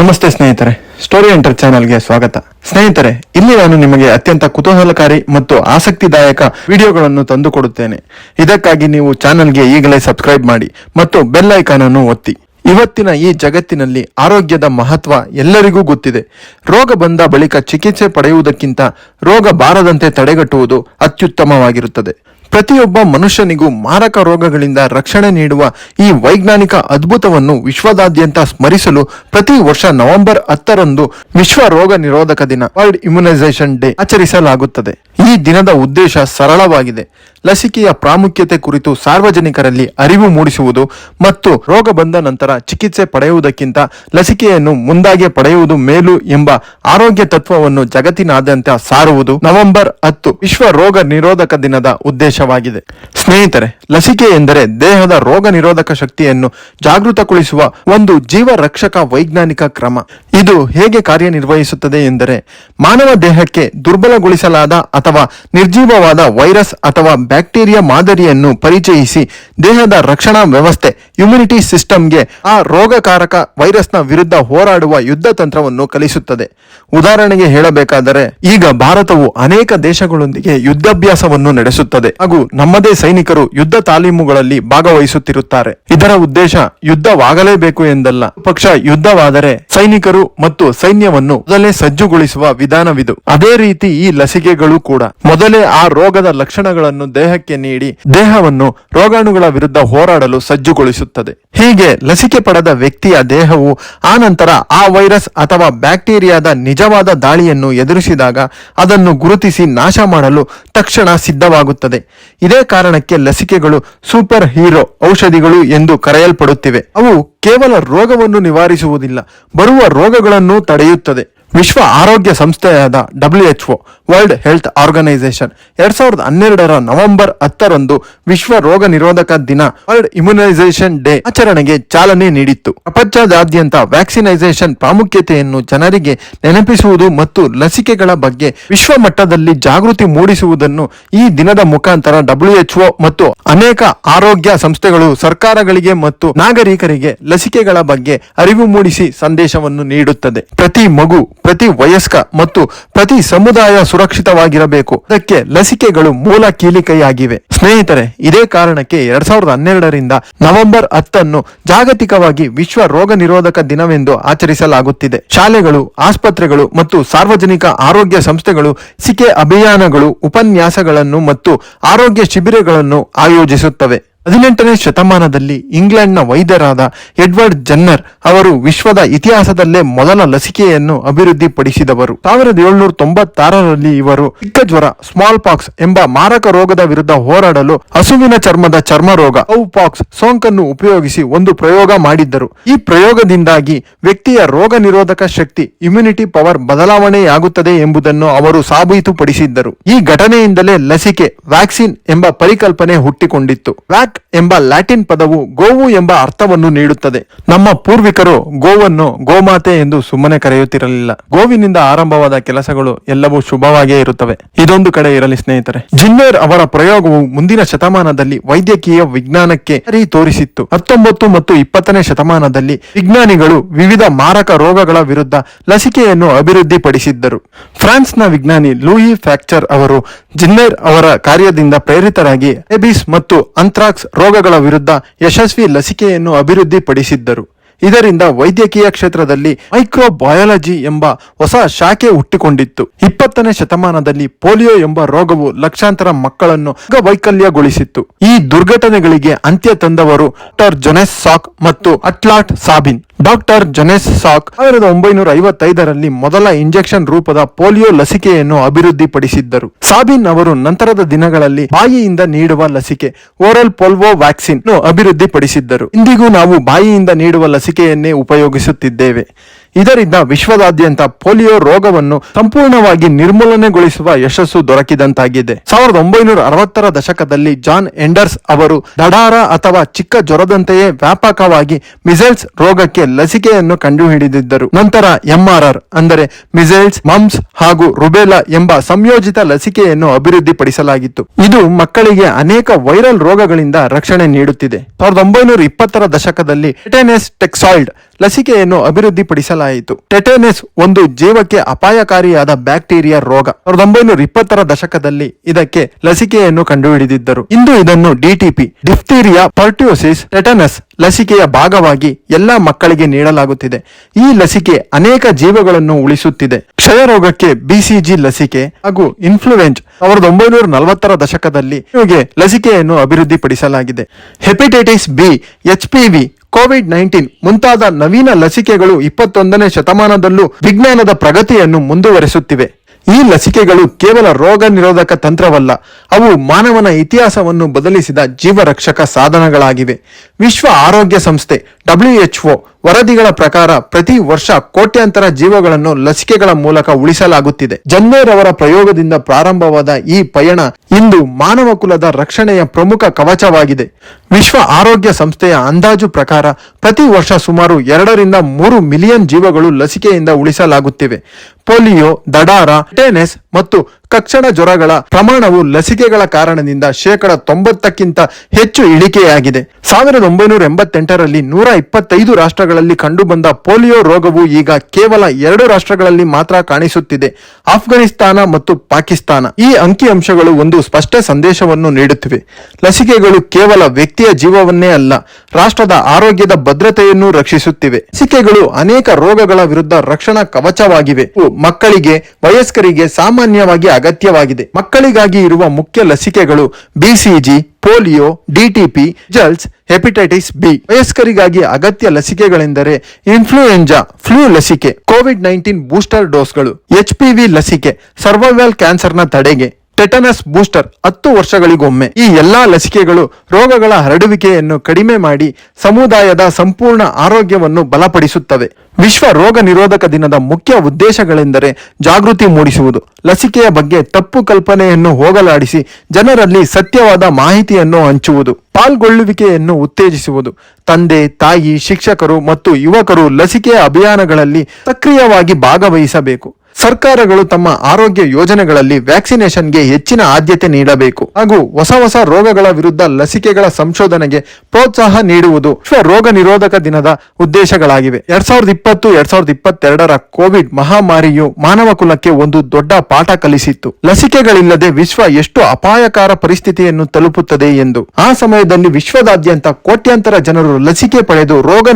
ನಮಸ್ತೆ ಸ್ನೇಹಿತರೆ. Story enter ಚಾನೆಲ್ಗೆ ಸ್ವಾಗತ. ಸ್ನೇಹಿತರೆ, ಇಲ್ಲಿ ನಾನು ನಿಮಗೆ ಅತ್ಯಂತ ಕುತೂಹಲಕಾರಿ ಮತ್ತು ಆಸಕ್ತಿದಾಯಕ ವಿಡಿಯೋಗಳನ್ನು ತಂದುಕೊಡುತ್ತೇನೆ ಇದಕ್ಕಾಗಿ ನೀವು ಚಾನೆಲ್ಗೆ ಈಗಲೇ ಸಬ್ಸ್ಕ್ರೈಬ್ ಮಾಡಿ ಮತ್ತು ಬೆಲ್ ಐಕಾನ್ ಅನ್ನು ಒತ್ತಿ. ಇವತ್ತಿನ ಈ ಜಗತ್ತಿನಲ್ಲಿ ಆರೋಗ್ಯದ ಮಹತ್ವ ಎಲ್ಲರಿಗೂ ಗೊತ್ತಿದೆ. ರೋಗ ಬಂದ ಬಳಿಕ ಚಿಕಿತ್ಸೆ ಪಡೆಯುವುದಕ್ಕಿಂತ ರೋಗ ಬಾರದಂತೆ ತಡೆಗಟ್ಟುವುದು ಅತ್ಯುತ್ತಮವಾಗಿರುತ್ತದೆ. ಪ್ರತಿಯೊಬ್ಬ ಮನುಷ್ಯನಿಗೂ ಮಾರಕ ರೋಗಗಳಿಂದ ರಕ್ಷಣೆ ನೀಡುವ ಈ ವೈಜ್ಞಾನಿಕ ಅದ್ಭುತವನ್ನು ವಿಶ್ವದಾದ್ಯಂತ ಸ್ಮರಿಸಲು ಪ್ರತಿ ವರ್ಷ ನವೆಂಬರ್ ಹತ್ತರಂದು ವಿಶ್ವ ರೋಗ ನಿರೋಧಕ ದಿನ, ವರ್ಲ್ಡ್ ಇಮ್ಯುನೈಸೇಷನ್ ಡೇ ಆಚರಿಸಲಾಗುತ್ತದೆ. ಈ ದಿನದ ಉದ್ದೇಶ ಸರಳವಾಗಿದೆ. ಲಸಿಕೆಯ ಪ್ರಾಮುಖ್ಯತೆ ಕುರಿತು ಸಾರ್ವಜನಿಕರಲ್ಲಿ ಅರಿವು ಮೂಡಿಸುವುದು ಮತ್ತು ರೋಗ ಬಂದ ನಂತರ ಚಿಕಿತ್ಸೆ ಪಡೆಯುವುದಕ್ಕಿಂತ ಲಸಿಕೆಯನ್ನು ಮುಂದಾಗಿ ಪಡೆಯುವುದು ಮೇಲು ಎಂಬ ಆರೋಗ್ಯ ತತ್ವವನ್ನು ಜಗತ್ತಿನಾದ್ಯಂತ ಸಾರುವುದು ನವೆಂಬರ್ ಹತ್ತು ವಿಶ್ವ ರೋಗ ನಿರೋಧಕ ದಿನದ ಉದ್ದೇಶವಾಗಿದೆ. ಸ್ನೇಹಿತರೆ, ಲಸಿಕೆ ಎಂದರೆ ದೇಹದ ರೋಗ ನಿರೋಧಕ ಶಕ್ತಿಯನ್ನು ಜಾಗೃತಗೊಳಿಸುವ ಒಂದು ಜೀವ ರಕ್ಷಕ ವೈಜ್ಞಾನಿಕ ಕ್ರಮ. ಇದು ಹೇಗೆ ಕಾರ್ಯನಿರ್ವಹಿಸುತ್ತದೆ ಎಂದರೆ ಮಾನವ ದೇಹಕ್ಕೆ ದುರ್ಬಲಗೊಳಿಸಲಾದ ಅಥವಾ ನಿರ್ಜೀವವಾದ ವೈರಸ್ ಅಥವಾ ಬ್ಯಾಕ್ಟೀರಿಯಾ ಮಾದರಿಯನ್ನು ಪರಿಚಯಿಸಿ ದೇಹದ ರಕ್ಷಣಾ ವ್ಯವಸ್ಥೆ ಇಮ್ಯುನಿಟಿ ಸಿಸ್ಟಮ್ಗೆ ಆ ರೋಗಕಾರಕ ವೈರಸ್ನ ವಿರುದ್ಧ ಹೋರಾಡುವ ಯುದ್ಧ ತಂತ್ರವನ್ನು ಕಲಿಸುತ್ತದೆ. ಉದಾಹರಣೆಗೆ ಹೇಳಬೇಕಾದರೆ, ಈಗ ಭಾರತವು ಅನೇಕ ದೇಶಗಳೊಂದಿಗೆ ಯುದ್ಧಾಭ್ಯಾಸವನ್ನು ನಡೆಸುತ್ತದೆ ಹಾಗೂ ನಮ್ಮದೇ ಸೈನಿಕರು ಯುದ್ಧ ತಾಲೀಮುಗಳಲ್ಲಿ ಭಾಗವಹಿಸುತ್ತಿರುತ್ತಾರೆ. ಇದರ ಉದ್ದೇಶ ಯುದ್ಧವಾಗಲೇಬೇಕು ಎಂದಲ್ಲ. ಪಕ್ಷ ಯುದ್ಧವಾದರೆ ಸೈನಿಕರು ಮತ್ತು ಸೈನ್ಯವನ್ನು ಮೊದಲೇ ಸಜ್ಜುಗೊಳಿಸುವ ವಿಧಾನವಿದು. ಅದೇ ರೀತಿ ಈ ಲಸಿಕೆಗಳು ಕೂಡ. ಮೊದಲೇ ಆ ರೋಗದ ಲಕ್ಷಣಗಳನ್ನು ದೇಹಕ್ಕೆ ನೀಡಿ ದೇಹವನ್ನು ರೋಗಾಣುಗಳ ವಿರುದ್ಧ ಹೋರಾಡಲು ಸಜ್ಜುಗೊಳಿಸುತ್ತದೆ. ಹೀಗೆ ಲಸಿಕೆ ಪಡೆದ ವ್ಯಕ್ತಿಯ ದೇಹವು ಆ ನಂತರ ಆ ವೈರಸ್ ಅಥವಾ ಬ್ಯಾಕ್ಟೀರಿಯಾದ ನಿಜವಾದ ದಾಳಿಯನ್ನು ಎದುರಿಸಿದಾಗ ಅದನ್ನು ಗುರುತಿಸಿ ನಾಶ ಮಾಡಲು ತಕ್ಷಣ ಸಿದ್ಧವಾಗುತ್ತದೆ. ಇದೇ ಕಾರಣಕ್ಕೆ ಲಸಿಕೆಗಳು ಸೂಪರ್ ಹೀರೋ ಔಷಧಿಗಳು ಎಂದು ಕರೆಯಲ್ಪಡುತ್ತಿವೆ. ಅವು ಕೇವಲ ರೋಗವನ್ನು ನಿವಾರಿಸುವುದಿಲ್ಲ, ಬರುವ ರೋಗಗಳನ್ನು ತಡೆಯುತ್ತದೆ. ವಿಶ್ವ ಆರೋಗ್ಯ ಸಂಸ್ಥೆಯಾದ ಡಬ್ಲ್ಯೂಎಚ್ಒ ವರ್ಲ್ಡ್ ಹೆಲ್ತ್ ಆರ್ಗನೈಸೇಷನ್ ಎರಡ್ ಸಾವಿರದ ಹನ್ನೆರಡರ ನವೆಂಬರ್ ಹತ್ತರಂದು ವಿಶ್ವ ರೋಗ ನಿರೋಧಕ ದಿನ ವರ್ಲ್ಡ್ ಇಮ್ಯುನೈಸೇಷನ್ ಡೇ ಆಚರಣೆಗೆ ಚಾಲನೆ ನೀಡಿತ್ತು. ಪ್ರಪಂಚದಾದ್ಯಂತ ವ್ಯಾಕ್ಸಿನೈಸೇಷನ್ ಪ್ರಾಮುಖ್ಯತೆಯನ್ನು ಜನರಿಗೆ ನೆನಪಿಸುವುದು ಮತ್ತು ಲಸಿಕೆಗಳ ಬಗ್ಗೆ ವಿಶ್ವ ಮಟ್ಟದಲ್ಲಿ ಜಾಗೃತಿ ಮೂಡಿಸುವುದನ್ನು ಈ ದಿನದ ಮುಖಾಂತರ ಡಬ್ಲ್ಯೂಎಚ್ಒ ಮತ್ತು ಅನೇಕ ಆರೋಗ್ಯ ಸಂಸ್ಥೆಗಳು ಸರ್ಕಾರಗಳಿಗೆ ಮತ್ತು ನಾಗರಿಕರಿಗೆ ಲಸಿಕೆಗಳ ಬಗ್ಗೆ ಅರಿವು ಮೂಡಿಸಿ ಸಂದೇಶವನ್ನು ನೀಡುತ್ತದೆ. ಪ್ರತಿ ಮಗು ಪ್ರತಿ ವಯಸ್ಕ ಮತ್ತು ಪ್ರತಿ ಸಮುದಾಯ ಸುರಕ್ಷಿತವಾಗಿರಬೇಕು. ಅದಕ್ಕೆ ಲಸಿಕೆಗಳು ಮೂಲ ಕೀಲಿಕೆಯಾಗಿವೆ. ಸ್ನೇಹಿತರೆ, ಇದೇ ಕಾರಣಕ್ಕೆ ಎರಡ್ ಸಾವಿರದ ಹನ್ನೆರಡರಿಂದ ನವೆಂಬರ್ ಹತ್ತನ್ನು ಜಾಗತಿಕವಾಗಿ ವಿಶ್ವ ರೋಗ ನಿರೋಧಕ ದಿನವೆಂದು ಆಚರಿಸಲಾಗುತ್ತಿದೆ. ಶಾಲೆಗಳು, ಆಸ್ಪತ್ರೆಗಳು ಮತ್ತು ಸಾರ್ವಜನಿಕ ಆರೋಗ್ಯ ಸಂಸ್ಥೆಗಳು ಸಿಕೆ ಅಭಿಯಾನಗಳು, ಉಪನ್ಯಾಸಗಳನ್ನು ಮತ್ತು ಆರೋಗ್ಯ ಶಿಬಿರಗಳನ್ನು ಆಯೋಜಿಸುತ್ತವೆ. ಹದಿನೆಂಟನೇ ಶತಮಾನದಲ್ಲಿ ಇಂಗ್ಲೆಂಡ್ನ ವೈದ್ಯರಾದ ಎಡ್ವರ್ಡ್ ಜನ್ನರ್ ಅವರು ವಿಶ್ವದ ಇತಿಹಾಸದಲ್ಲೇ ಮೊದಲ ಲಸಿಕೆಯನ್ನು ಅಭಿವೃದ್ಧಿಪಡಿಸಿದವರು. ಸಾವಿರದ ಏಳ್ನೂರ ತೊಂಬತ್ತಾರರಲ್ಲಿ ಇವರು ಚಿಕ್ಕ ಜ್ವರ ಸ್ಮಾಲ್ ಪಾಕ್ಸ್ ಎಂಬ ಮಾರಕ ರೋಗದ ವಿರುದ್ಧ ಹೋರಾಡಲು ಹಸುವಿನ ಚರ್ಮದ ಚರ್ಮ ರೋಗ ಪಾಕ್ಸ್ ಸೋಂಕನ್ನು ಉಪಯೋಗಿಸಿ ಒಂದು ಪ್ರಯೋಗ ಮಾಡಿದ್ದರು. ಈ ಪ್ರಯೋಗದಿಂದಾಗಿ ವ್ಯಕ್ತಿಯ ರೋಗ ನಿರೋಧಕ ಶಕ್ತಿ ಇಮ್ಯುನಿಟಿ ಪವರ್ ಬದಲಾವಣೆಯಾಗುತ್ತದೆ ಎಂಬುದನ್ನು ಅವರು ಸಾಬೀತುಪಡಿಸಿದ್ದರು. ಈ ಘಟನೆಯಿಂದಲೇ ಲಸಿಕೆ ವ್ಯಾಕ್ಸಿನ್ ಎಂಬ ಪರಿಕಲ್ಪನೆ ಹುಟ್ಟಿಕೊಂಡಿತ್ತು. ವ್ಯಾಕ್ ಎಂಬ ಲ್ಯಾಟಿನ್ ಪದವು ಗೋವು ಎಂಬ ಅರ್ಥವನ್ನು ನೀಡುತ್ತದೆ. ನಮ್ಮ ಪೂರ್ವಿಕರು ಗೋವನ್ನು ಗೋಮಾತೆ ಎಂದು ಸುಮ್ಮನೆ ಕರೆಯುತ್ತಿರಲಿಲ್ಲ. ಗೋವಿನಿಂದ ಆರಂಭವಾದ ಕೆಲಸಗಳು ಎಲ್ಲವೂ ಶುಭವಾಗಿಯೇ ಇರುತ್ತವೆ. ಇದೊಂದು ಕಡೆ ಇರಲಿ ಸ್ನೇಹಿತರೆ. ಜಿನ್ನೇರ್ ಅವರ ಪ್ರಯೋಗವು ಮುಂದಿನ ಶತಮಾನದಲ್ಲಿ ವೈದ್ಯಕೀಯ ವಿಜ್ಞಾನಕ್ಕೆ ದಾರಿ ತೋರಿಸಿತ್ತು. ಹತ್ತೊಂಬತ್ತು ಮತ್ತು ಇಪ್ಪತ್ತನೇ ಶತಮಾನದಲ್ಲಿ ವಿಜ್ಞಾನಿಗಳು ವಿವಿಧ ಮಾರಕ ರೋಗಗಳ ವಿರುದ್ಧ ಲಸಿಕೆಯನ್ನು ಅಭಿವೃದ್ಧಿಪಡಿಸಿದ್ದರು. ಫ್ರಾನ್ಸ್ನ ವಿಜ್ಞಾನಿ ಲೂಯಿ ಫ್ಯಾಕ್ಚರ್ ಅವರು ಜಿನ್ನೇರ್ ಅವರ ಕಾರ್ಯದಿಂದ ಪ್ರೇರಿತರಾಗಿ ಎಬಿಸ್ ಮತ್ತು ಅಂತ್ರಾಕ್ಸ್ ರೋಗಗಳ ವಿರುದ್ಧ ಯಶಸ್ವಿ ಲಸಿಕೆಯನ್ನು ಅಭಿವೃದ್ಧಿಪಡಿಸಿದ್ದರು. ಇದರಿಂದ ವೈದ್ಯಕೀಯ ಕ್ಷೇತ್ರದಲ್ಲಿ ಮೈಕ್ರೋಬಯಾಲಜಿ ಎಂಬ ಹೊಸ ಶಾಖೆ ಹುಟ್ಟಿಕೊಂಡಿತ್ತು. ಇಪ್ಪತ್ತನೇ ಶತಮಾನದಲ್ಲಿ ಪೋಲಿಯೋ ಎಂಬ ರೋಗವು ಲಕ್ಷಾಂತರ ಮಕ್ಕಳನ್ನು ವೈಕಲ್ಯಗೊಳಿಸಿತ್ತು ಈ ದುರ್ಘಟನೆಗಳಿಗೆ ಅಂತ್ಯ ತಂದವರು ಡಾಕ್ಟರ್ ಜೊನೆಸ್ ಸಾಕ್ ಮತ್ತು ಅಟ್ಲಾಟ್ ಸಾಬಿನ್. ಡಾಕ್ಟರ್ ಜೊನೆಸ್ ಸಾಕ್ ಸಾವಿರದ ಒಂಬೈನೂರ ಐವತ್ತೈದರಲ್ಲಿ ಮೊದಲ ಇಂಜೆಕ್ಷನ್ ರೂಪದ ಪೋಲಿಯೋ ಲಸಿಕೆಯನ್ನು ಅಭಿವೃದ್ಧಿಪಡಿಸಿದ್ದರು. ಸಾಬಿನ್ ಅವರು ನಂತರದ ದಿನಗಳಲ್ಲಿ ಬಾಯಿಯಿಂದ ನೀಡುವ ಲಸಿಕೆ, ಓರಲ್ ಪೋಲ್ವೋ ವ್ಯಾಕ್ಸಿನ್ ಅಭಿವೃದ್ಧಿಪಡಿಸಿದ್ದರು. ಇಂದಿಗೂ ನಾವು ಬಾಯಿಯಿಂದ ನೀಡುವ ಲಸಿಕೆಯನ್ನೇ ಉಪಯೋಗಿಸುತ್ತಿದ್ದೇವೆ. ಇದರಿಂದ ವಿಶ್ವದಾದ್ಯಂತ ಪೋಲಿಯೋ ರೋಗವನ್ನು ಸಂಪೂರ್ಣವಾಗಿ ನಿರ್ಮೂಲನೆಗೊಳಿಸುವ ಯಶಸ್ಸು ದೊರಕಿದಂತಾಗಿದೆ. ಸಾವಿರದ ಒಂಬೈನೂರ ಅರವತ್ತರ ದಶಕದಲ್ಲಿ ಜಾನ್ ಎಂಡರ್ಸ್ ಅವರು ದಡಾರ ಅಥವಾ ಚಿಕ್ಕ ಜ್ವರದಂತೆಯೇ ವ್ಯಾಪಕವಾಗಿ ಮಿಸೈಲ್ಸ್ ರೋಗಕ್ಕೆ ಲಸಿಕೆಯನ್ನು ಕಂಡುಹಿಡಿದಿದ್ದರು. ನಂತರ ಎಂಆರ್ಆರ್ ಅಂದರೆ ಮಿಸೈಲ್ಸ್, ಮಮ್ಸ್ ಹಾಗೂ ರುಬೆಲಾ ಎಂಬ ಸಂಯೋಜಿತ ಲಸಿಕೆಯನ್ನು ಅಭಿವೃದ್ಧಿಪಡಿಸಲಾಗಿತ್ತು. ಇದು ಮಕ್ಕಳಿಗೆ ಅನೇಕ ವೈರಲ್ ರೋಗಗಳಿಂದ ರಕ್ಷಣೆ ನೀಡುತ್ತಿದೆ. ಸಾವಿರದ ಒಂಬೈನೂರ ಇಪ್ಪತ್ತರ ದಶಕದಲ್ಲಿ ಟೆಟೆನಸ್ ಟೆಕ್ಸಾಯ್ಡ್ ಲಸಿಕೆಯನ್ನು ಅಭಿವೃದ್ಧಿಪಡಿಸಲಾಗಿದೆ. ಗುರುತಿಸಲಾಯಿತು ಟೆಟೆನೆಸ್ ಒಂದು ಜೀವಕ್ಕೆ ಅಪಾಯಕಾರಿಯಾದ ಬ್ಯಾಕ್ಟೀರಿಯಾ ರೋಗ. ಸಾವಿರದ ಒಂಬೈನೂರ ಇಪ್ಪತ್ತರ ದಶಕದಲ್ಲಿ ಇದಕ್ಕೆ ಲಸಿಕೆಯನ್ನು ಕಂಡುಹಿಡಿದಿದ್ದರು. ಇಂದು ಇದನ್ನು ಡಿಟಿಪಿ ಡಿಫ್ತೀರಿಯಾ, ಪರ್ಟ್ಯೂಸಿಸ್, ಟೆಟನಸ್ ಲಸಿಕೆಯ ಭಾಗವಾಗಿ ಎಲ್ಲ ಮಕ್ಕಳಿಗೆ ನೀಡಲಾಗುತ್ತಿದೆ. ಈ ಲಸಿಕೆ ಅನೇಕ ಜೀವಗಳನ್ನು ಉಳಿಸುತ್ತಿದೆ. ಕ್ಷಯ ರೋಗಕ್ಕೆ ಬಿಸಿಜಿ ಲಸಿಕೆ ಹಾಗೂ ಇನ್ಫ್ಲೂಯೆಂಜ್ ಸಾವಿರದ ಒಂಬೈನೂರ ನಲವತ್ತರ ದಶಕದಲ್ಲಿ ಲಸಿಕೆಯನ್ನು ಅಭಿವೃದ್ಧಿಪಡಿಸಲಾಗಿದೆ. Hepatitis B HPV COVID nineteen ಮುಂತಾದ ನವೀನ ಲಸಿಕೆಗಳು ಇಪ್ಪತ್ತೊಂದನೇ ಶತಮಾನದಲ್ಲೂ ವಿಜ್ಞಾನದ ಪ್ರಗತಿಯನ್ನು ಮುಂದುವರೆಸುತ್ತಿವೆ. ಈ ಲಸಿಕೆಗಳು ಕೇವಲ ರೋಗ ನಿರೋಧಕ ತಂತ್ರವಲ್ಲ, ಅವು ಮಾನವನ ಇತಿಹಾಸವನ್ನು ಬದಲಿಸಿದ ಜೀವರಕ್ಷಕ ಸಾಧನಗಳಾಗಿವೆ. ವಿಶ್ವ ಆರೋಗ್ಯ ಸಂಸ್ಥೆ ಡಬ್ಲ್ಯೂಎಚ್ಒ ವರದಿಗಳ ಪ್ರಕಾರ ಪ್ರತಿ ವರ್ಷ ಕೋಟ್ಯಾಂತರ ಜೀವಗಳನ್ನು ಲಸಿಕೆಗಳ ಮೂಲಕ ಉಳಿಸಲಾಗುತ್ತಿದೆ. ಜನ್ನೇರ್ ಅವರ ಪ್ರಯೋಗದಿಂದ ಪ್ರಾರಂಭವಾದ ಈ ಪಯಣ ಇಂದು ಮಾನವ ಕುಲದ ರಕ್ಷಣೆಯ ಪ್ರಮುಖ ಕವಚವಾಗಿದೆ. ವಿಶ್ವ ಆರೋಗ್ಯ ಸಂಸ್ಥೆಯ ಅಂದಾಜು ಪ್ರಕಾರ ಪ್ರತಿ ವರ್ಷ ಸುಮಾರು ಎರಡರಿಂದ ಮೂರು ಮಿಲಿಯನ್ ಜೀವಗಳು ಲಸಿಕೆಯಿಂದ ಉಳಿಸಲಾಗುತ್ತಿವೆ. ಪೋಲಿಯೋ, ದಡಾರ ಟೆನೆಸ್ ಮತ್ತು ಕಕ್ಷಣ ಜ್ವರಗಳ ಪ್ರಮಾಣವು ಲಸಿಕೆಗಳ ಕಾರಣದಿಂದ ಶೇಕಡ ತೊಂಬತ್ತಕ್ಕಿಂತ ಹೆಚ್ಚು ಇಳಿಕೆಯಾಗಿದೆ. ಸಾವಿರದ ಒಂಬೈನೂರ ಎಂಬತ್ತೆಂಟರಲ್ಲಿ ನೂರ ಇಪ್ಪತ್ತೈದು ರಾಷ್ಟ್ರಗಳಲ್ಲಿ ಕಂಡುಬಂದ ಪೋಲಿಯೋ ರೋಗವು ಈಗ ಕೇವಲ ಎರಡು ರಾಷ್ಟ್ರಗಳಲ್ಲಿ ಮಾತ್ರ ಕಾಣಿಸುತ್ತಿದೆ. ಆಫ್ಘನಿಸ್ತಾನ ಮತ್ತು ಪಾಕಿಸ್ತಾನ. ಈ ಅಂಕಿಅಂಶಗಳು ಒಂದು ಸ್ಪಷ್ಟ ಸಂದೇಶವನ್ನು ನೀಡುತ್ತಿವೆ. ಲಸಿಕೆಗಳು ಕೇವಲ ವ್ಯಕ್ತಿಯ ಜೀವವನ್ನೇ ಅಲ್ಲ, ರಾಷ್ಟ್ರದ ಆರೋಗ್ಯದ ಭದ್ರತೆಯನ್ನು ರಕ್ಷಿಸುತ್ತಿವೆ. ಲಸಿಕೆಗಳು ಅನೇಕ ರೋಗಗಳ ವಿರುದ್ಧ ರಕ್ಷಣಾ ಕವಚವಾಗಿವೆ. ಮಕ್ಕಳಿಗೆ, ವಯಸ್ಕರಿಗೆ ಸಾಮಾನ್ಯವಾಗಿ ಅಗತ್ಯವಾಗಿದೆ. ಮಕ್ಕಳಿಗಾಗಿ ಇರುವ ಮುಖ್ಯ ಲಸಿಕೆಗಳು B C G polio D T P gels, hepatitis B. ವಯಸ್ಕರಿಗಾಗಿ ಅಗತ್ಯ ಲಸಿಕೆಗಳೆಂದರೆ ಇನ್ಫ್ಲೂಯೆಂಜಾ, ಫ್ಲೂ ಲಸಿಕೆ, ಕೋವಿಡ್ ನೈನ್ಟೀನ್ ಬೂಸ್ಟರ್ ಡೋಸ್ಗಳು ಎಚ್ಪಿವಿ ಲಸಿಕೆ, ಸರ್ವೈವಲ್ ಕ್ಯಾನ್ಸರ್ನ ತಡೆಗೆ, ಟೆಟನಸ್ ಬೂಸ್ಟರ್ ಹತ್ತು ವರ್ಷಗಳಿಗೊಮ್ಮೆ. ಈ ಎಲ್ಲಾ ಲಸಿಕೆಗಳು ರೋಗಗಳ ಹರಡುವಿಕೆಯನ್ನು ಕಡಿಮೆ ಮಾಡಿ ಸಮುದಾಯದ ಸಂಪೂರ್ಣ ಆರೋಗ್ಯವನ್ನು ಬಲಪಡಿಸುತ್ತವೆ. ವಿಶ್ವ ರೋಗ ನಿರೋಧಕ ದಿನದ ಮುಖ್ಯ ಉದ್ದೇಶಗಳೆಂದರೆ ಜಾಗೃತಿ ಮೂಡಿಸುವುದು, ಲಸಿಕೆಯ ಬಗ್ಗೆ ತಪ್ಪು ಕಲ್ಪನೆಯನ್ನು ಹೋಗಲಾಡಿಸಿ, ಜನರಲ್ಲಿ ಸತ್ಯವಾದ ಮಾಹಿತಿಯನ್ನು ಹಂಚುವುದು, ಪಾಲ್ಗೊಳ್ಳುವಿಕೆಯನ್ನು ಉತ್ತೇಜಿಸುವುದು. ತಂದೆ, ತಾಯಿ, ಶಿಕ್ಷಕರು ಮತ್ತು ಯುವಕರು ಲಸಿಕೆಯ ಅಭಿಯಾನಗಳಲ್ಲಿ ಸಕ್ರಿಯವಾಗಿ ಭಾಗವಹಿಸಬೇಕು. ಸರ್ಕಾರಗಳು ತಮ್ಮ ಆರೋಗ್ಯ ಯೋಜನೆಗಳಲ್ಲಿ ವ್ಯಾಕ್ಸಿನೇಷನ್ಗೆ ಹೆಚ್ಚಿನ ಆದ್ಯತೆ ನೀಡಬೇಕು ಹಾಗೂ ಹೊಸ ಹೊಸ ರೋಗಗಳ ವಿರುದ್ಧ ಲಸಿಕೆಗಳ ಸಂಶೋಧನೆಗೆ ಪ್ರೋತ್ಸಾಹ ನೀಡುವುದು ವಿಶ್ವ ರೋಗ ನಿರೋಧಕ ದಿನದ ಉದ್ದೇಶಗಳಾಗಿವೆ. ಎರಡ್ ಸಾವಿರದ ಇಪ್ಪತ್ತು, ಎರಡ್ ಸಾವಿರದ ಇಪ್ಪತ್ತೆರಡರ ಕೋವಿಡ್ ಮಹಾಮಾರಿಯು ಮಾನವ ಕುಲಕ್ಕೆ ಒಂದು ದೊಡ್ಡ ಪಾಠ ಕಲಿಸಿತ್ತು. ಲಸಿಕೆಗಳಿಲ್ಲದೆ ವಿಶ್ವ ಎಷ್ಟು ಅಪಾಯಕಾರ ಪರಿಸ್ಥಿತಿಯನ್ನು ತಲುಪುತ್ತದೆ ಎಂದು. ಆ ಸಮಯದಲ್ಲಿ ವಿಶ್ವದಾದ್ಯಂತ ಕೋಟ್ಯಾಂತರ ಜನರು ಲಸಿಕೆ ಪಡೆದು ರೋಗ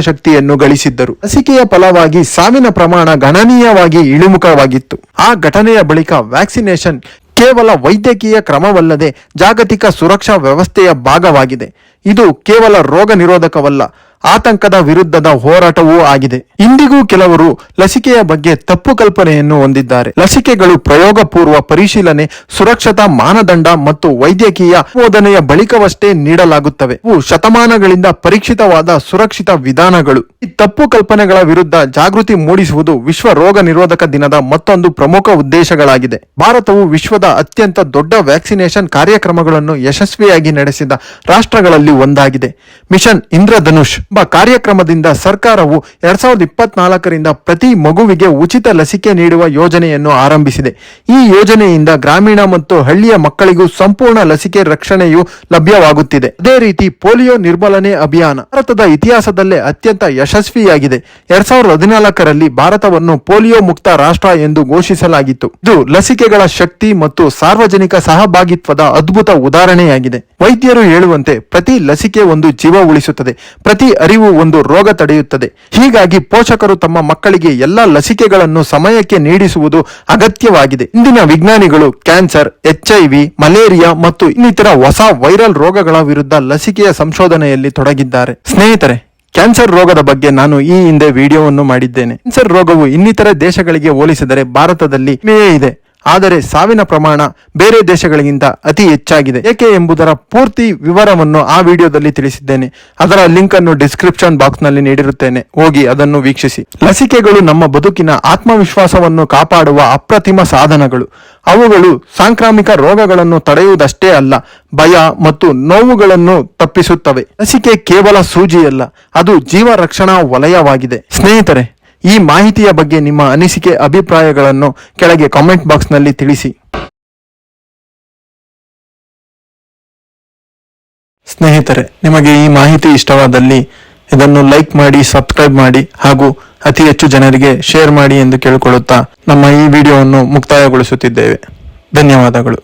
ಶಕ್ತಿಯನ್ನು ಗಳಿಸಿದ್ದರು. ಲಸಿಕೆಯ ಫಲವಾಗಿ ಸಾವಿನ ಪ್ರಮಾಣ ಗಣನೀಯವಾಗಿ ಇಳಿಮುಖವಾಗಿತ್ತು. ಆ ಘಟನೆಯ ಬಳಿಕ ವ್ಯಾಕ್ಸಿನೇಷನ್ ಕೇವಲ ವೈದ್ಯಕೀಯ ಕ್ರಮವಲ್ಲದೆ ಜಾಗತಿಕ ಸುರಕ್ಷಾ ವ್ಯವಸ್ಥೆಯ ಭಾಗವಾಗಿದೆ. ಇದು ಕೇವಲ ರೋಗ ನಿರೋಧಕವಲ್ಲ, ಆತಂಕದ ವಿರುದ್ಧದ ಹೋರಾಟವೂ ಆಗಿದೆ. ಇಂದಿಗೂ ಕೆಲವರು ಲಸಿಕೆಯ ಬಗ್ಗೆ ತಪ್ಪು ಕಲ್ಪನೆಯನ್ನು ಹೊಂದಿದ್ದಾರೆ. ಲಸಿಕೆಗಳು ಪ್ರಯೋಗ ಪೂರ್ವ ಪರಿಶೀಲನೆ, ಸುರಕ್ಷತಾ ಮಾನದಂಡ ಮತ್ತು ವೈದ್ಯಕೀಯ ಬೋಧನೆಯ ಬಳಿಕವಷ್ಟೇ ನೀಡಲಾಗುತ್ತವೆ. ಇವು ಶತಮಾನಗಳಿಂದ ಪರೀಕ್ಷಿತವಾದ ಸುರಕ್ಷಿತ ವಿಧಾನಗಳು. ಈ ತಪ್ಪು ಕಲ್ಪನೆಗಳ ವಿರುದ್ಧ ಜಾಗೃತಿ ಮೂಡಿಸುವುದು ವಿಶ್ವ ರೋಗ ನಿರೋಧಕ ದಿನದ ಮತ್ತೊಂದು ಪ್ರಮುಖ ಉದ್ದೇಶಗಳಾಗಿದೆ. ಭಾರತವು ವಿಶ್ವದ ಅತ್ಯಂತ ದೊಡ್ಡ ವ್ಯಾಕ್ಸಿನೇಷನ್ ಕಾರ್ಯಕ್ರಮಗಳನ್ನು ಯಶಸ್ವಿಯಾಗಿ ನಡೆಸಿದ ರಾಷ್ಟ್ರಗಳಲ್ಲಿ ಒಂದಾಗಿದೆ. ಮಿಷನ್ ಇಂದ್ರಧನುಷ್ ಎಂಬ ಕಾರ್ಯಕ್ರಮದಿಂದ ಸರ್ಕಾರವು ಎರಡ್ ಸಾವಿರದ ಇಪ್ಪತ್ನಾಲ್ಕರಿಂದ ಪ್ರತಿ ಮಗುವಿಗೆ ಉಚಿತ ಲಸಿಕೆ ನೀಡುವ ಯೋಜನೆಯನ್ನು ಆರಂಭಿಸಿದೆ. ಈ ಯೋಜನೆಯಿಂದ ಗ್ರಾಮೀಣ ಮತ್ತು ಹಳ್ಳಿಯ ಮಕ್ಕಳಿಗೂ ಸಂಪೂರ್ಣ ಲಸಿಕೆ ರಕ್ಷಣೆಯು ಲಭ್ಯವಾಗುತ್ತಿದೆ. ಅದೇ ರೀತಿ ಪೋಲಿಯೋ ನಿರ್ಮೂಲನೆ ಅಭಿಯಾನ ಭಾರತದ ಇತಿಹಾಸದಲ್ಲೇ ಅತ್ಯಂತ ಯಶಸ್ವಿಯಾಗಿದೆ. ಎರಡ್ ಸಾವಿರದ ಹದಿನಾಲ್ಕರಲ್ಲಿ ಭಾರತವನ್ನು ಪೋಲಿಯೋ ಮುಕ್ತ ರಾಷ್ಟ್ರ ಎಂದು ಘೋಷಿಸಲಾಗಿತ್ತು. ಇದು ಲಸಿಕೆಗಳ ಶಕ್ತಿ ಮತ್ತು ಸಾರ್ವಜನಿಕ ಸಹಭಾಗಿತ್ವದ ಅದ್ಭುತ ಉದಾಹರಣೆಯಾಗಿದೆ. ವೈದ್ಯರು ಹೇಳುವಂತೆ ಪ್ರತಿ ಲಸಿಕೆ ಒಂದು ಜೀವ ಉಳಿಸುತ್ತದೆ. ಪ್ರತಿ ಅರಿವು ಒಂದು ರೋಗ ತಡೆಯುತ್ತದೆ. ಹೀಗಾಗಿ ಪೋಷಕರು ತಮ್ಮ ಮಕ್ಕಳಿಗೆ ಎಲ್ಲ ಲಸಿಕೆಗಳನ್ನು ಸಮಯಕ್ಕೆ ನೀಡಿಸುವುದು ಅಗತ್ಯವಾಗಿದೆ. ಇಂದಿನ ವಿಜ್ಞಾನಿಗಳು ಕ್ಯಾನ್ಸರ್ ಎಚ್ಐವಿ ಮಲೇರಿಯಾ ಮತ್ತು ಇನ್ನಿತರ ಹೊಸ ವೈರಲ್ ರೋಗಗಳ ವಿರುದ್ಧ ಲಸಿಕೆಯ ಸಂಶೋಧನೆಯಲ್ಲಿ ತೊಡಗಿದ್ದಾರೆ. ಸ್ನೇಹಿತರೆ, ಕ್ಯಾನ್ಸರ್ ರೋಗದ ಬಗ್ಗೆ ನಾನು ಈ ಹಿಂದೆ ವಿಡಿಯೋವನ್ನು ಮಾಡಿದ್ದೇನೆ. ಕ್ಯಾನ್ಸರ್ ರೋಗವು ಇನ್ನಿತರ ದೇಶಗಳಿಗೆ ಹೋಲಿಸಿದರೆ ಭಾರತದಲ್ಲಿ ಇದೆ. ಆದರೆ ಸಾವಿನ ಪ್ರಮಾಣ ಬೇರೆ ದೇಶಗಳಿಗಿಂತ ಅತಿ ಹೆಚ್ಚಾಗಿದೆ. ಏಕೆ ಎಂಬುದರ ಪೂರ್ತಿ ವಿವರವನ್ನು ಆ ವಿಡಿಯೋದಲ್ಲಿ ತಿಳಿಸಿದ್ದೇನೆ. ಅದರ ಲಿಂಕ್ ಅನ್ನು ಡಿಸ್ಕ್ರಿಪ್ಷನ್ ಬಾಕ್ಸ್ನಲ್ಲಿ ನೀಡಿರುತ್ತೇನೆ. ಹೋಗಿ ಅದನ್ನು ವೀಕ್ಷಿಸಿ. ಲಸಿಕೆಗಳು ನಮ್ಮ ಬದುಕಿನ ಆತ್ಮವಿಶ್ವಾಸವನ್ನು ಕಾಪಾಡುವ ಅಪ್ರತಿಮ ಸಾಧನಗಳು. ಅವುಗಳು ಸಾಂಕ್ರಾಮಿಕ ರೋಗಗಳನ್ನು ತಡೆಯುವುದಷ್ಟೇ ಅಲ್ಲ, ಭಯ ಮತ್ತು ನೋವುಗಳನ್ನು ತಪ್ಪಿಸುತ್ತವೆ. ಲಸಿಕೆ ಕೇವಲ ಸೂಜಿಯಲ್ಲ, ಅದು ಜೀವ ರಕ್ಷಣಾ ವಲಯವಾಗಿದೆ. ಸ್ನೇಹಿತರೆ ಈ ಮಾಹಿತಿಯ ಬಗ್ಗೆ ನಿಮ್ಮ ಅನಿಸಿಕೆ, ಅಭಿಪ್ರಾಯಗಳನ್ನು ಕೆಳಗೆ ಕಾಮೆಂಟ್ ಬಾಕ್ಸ್ನಲ್ಲಿ ತಿಳಿಸಿ. ಸ್ನೇಹಿತರೆ, ನಿಮಗೆ ಈ ಮಾಹಿತಿ ಇಷ್ಟವಾದಲ್ಲಿ ಇದನ್ನು ಲೈಕ್ ಮಾಡಿ ಸಬ್ಸ್ಕ್ರೈಬ್ ಮಾಡಿ ಹಾಗೂ ಅತಿ ಹೆಚ್ಚು ಜನರಿಗೆ ಶೇರ್ ಮಾಡಿ ಎಂದು ಕೇಳಿಕೊಳ್ಳುತ್ತಾ ನಮ್ಮ ಈ ವಿಡಿಯೋವನ್ನು ಮುಕ್ತಾಯಗೊಳಿಸುತ್ತಿದ್ದೇವೆ. ಧನ್ಯವಾದಗಳು.